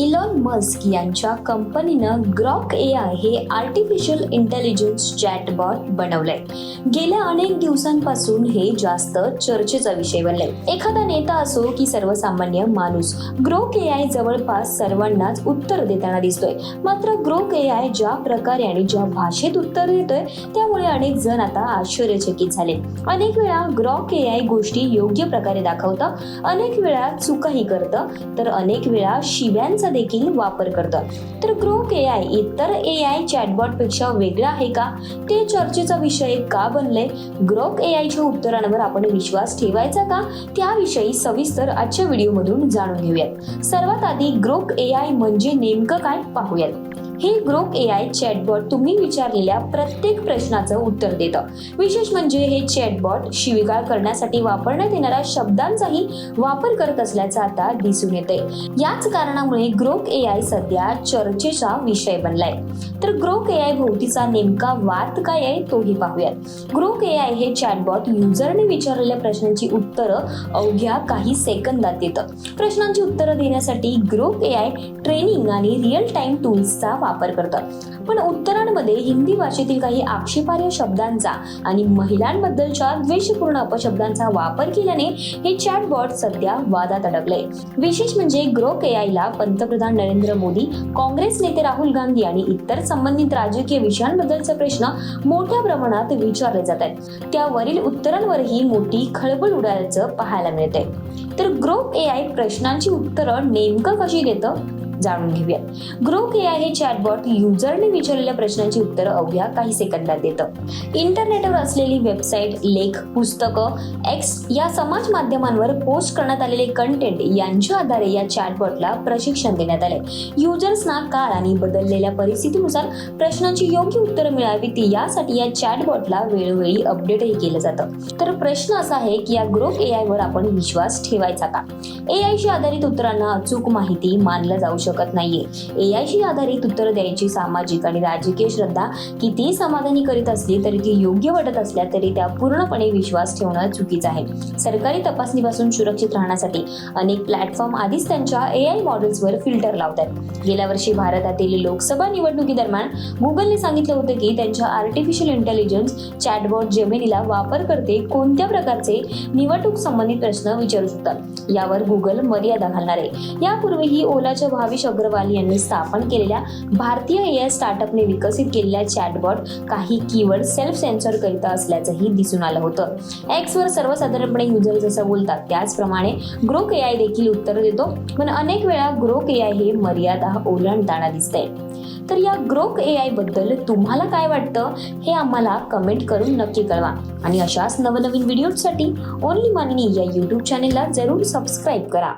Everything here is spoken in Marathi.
इलॉन मस्क यांच्या कंपनीनं ग्रॉक ए आय हे आर्टिफिशियल इंटेलिजन्स चॅटबॉट बनवलंय. गेल्या अनेक दिवसांपासून हे जास्त चर्चेचा विषय बनलाय. एखादा नेता असो की सर्वसामान्य माणूस ग्रोक ए आय जवळपास सर्वांनाच उत्तर देताना दिसतोय. मात्र ग्रोक ए आय ज्या प्रकारे आणि ज्या भाषेत उत्तर देतोय त्यामुळे अनेक जण आता आश्चर्यचकित झाले. अनेक वेळा ग्रॉक ए आय गोष्टी योग्य प्रकारे दाखवतं अनेक वेळा चुकाही करतं तर अनेक वेळा शिव्यांचा देखील वापर करतं तर ग्रोक ए आय इतर ए आय चॅटबॉटपेक्षा वेगळा आहे का? ते चर्चेचा विषय का बनले? ग्रोक ए आयच्या उत्तरांवर आपण विश्वास ठेवायचा का? त्याविषयी सविस्तर आजच्या व्हिडिओमधून जाणून घेऊयात. सर्वात आधी ग्रोक ए आय म्हणजे नेमकं काय? पाहूयात. हे ग्रोक ए आय चॅटबॉट तुम्ही विचारलेल्या प्रत्येक प्रश्नाचं उत्तर देतं. विशेष म्हणजे हे चॅटबॉट शिवीगाळ करण्यासाठी वापरण्यात येणाऱ्या शब्दांचाही वापर करत असल्याचं आता दिसून येते याच कारणामुळे ग्रोक ए आय सध्या चर्चेचा विषय बनलाय. तर ग्रोक ए आय भोवतीचा नेमका वाद काय आहे तोही पाहूयात. ग्रोक ए आय हे चॅटबॉट युजरने विचारलेल्या प्रश्नांची उत्तरं अवघ्या काही सेकंदात देतं. प्रश्नांची उत्तरं देण्यासाठी ग्रोक ए आय ट्रेनिंग आणि रिअल टाइम टूल्सचा वापर करतं पण उत्तरांमध्ये हिंदी भाषेतील काही आक्षेपार्ह शब्दांचा आणि महिलांबद्दलच्या द्वेषपूर्ण अपशब्दांचा वापर केल्याने हे चॅटबॉट सध्या वादात अडकले विशेष म्हणजे ग्रो ए आयला पंतप्रधान नरेंद्र मोदी काँग्रेस नेते राहुल गांधी आणि इतर संबंधित राजकीय विषयांबद्दलचे प्रश्न मोठ्या प्रमाणात विचारले जात आहेत. त्यावरील उत्तरांवरही मोठी खळबळ उडाल्याचं पाहायला मिळते तर ग्रोक ए आय प्रश्नांची उत्तरं नेमकं कशी देतं? जाणून घेऊया ग्रो ए आय हे चॅटबॉट युजरने विचारलेल्या प्रश्नांची उत्तरं अवघ्या काही सेकंदात देतं. इंटरनेटवर असलेली वेबसाईट लेख पुस्तकं एक्स या समाज माध्यमांवर पोस्ट करण्यात आलेले कंटेंट यांच्या आधारे या चॅटबॉटला प्रशिक्षण देण्यात आले युजर्सना काळ आणि बदललेल्या परिस्थितीनुसार प्रश्नांची योग्य उत्तरं मिळावीत यासाठी या चॅटबॉटला वेळोवेळी अपडेटही केलं जातं. तर प्रश्न असा आहे की या ग्रोथ ए वर आपण विश्वास ठेवायचा का? ए आयशी आधारित उत्तरांना अचूक माहिती मानलं जाऊ शकत. नाहीये. एआयशी आधारित उत्तर द्यायची सामाजिक आणि राजकीय श्रद्धा किती समाधानी करीत असली तरी ती योग्य वाटत असल्या तरी त्या पूर्णपणे विश्वास ठेवणं चुकीचं आहे. सरकारी तपासणीपासून सुरक्षित राहण्यासाठी अनेक प्लॅटफॉर्म आधीच त्यांच्या एआय मॉडेल्सवर फिल्टर लावतात गेल्या वर्षी भारतातील लोकसभा निवडणुकीदरम्यान गुगलने सांगितलं होतं की त्यांच्या आर्टिफिशियल इंटेलिजन्स चॅटबॉट जेमिनीला वापरकर्ते कोणत्या प्रकारचे निवडणूक संबंधित प्रश्न विचारू शकतात? यावर गुगल मर्यादा घालणार आहे. यापूर्वीही ओलाच्या भावी भाविश अग्रवाल यांनी स्थापन केलेल्या भारतीय ए आय स्टार्टअपने विकसित केलेल्या चॅटबॉट काही कीवर्ड सेल्फ सेन्सर करिता असल्याचंही दिसून आलं होतं. एक्सवर सर्वसाधारणपणे युजर जसं बोलतात. त्याचप्रमाणे ग्रोक ए आय देखील उत्तर देतो. पण अनेक वेळा ग्रोक ए आय हे मर्यादा ओलांडताना दिसतंय. तर या ग्रोक ए आयबद्दल तुम्हाला काय वाटतं? हे आम्हाला कमेंट करून नक्की कळवा. आणि अशाच नवनवीन व्हिडिओसाठी ओनली मानिनी या यूट्यूब चॅनेलला जरूर सबस्क्राईब करा.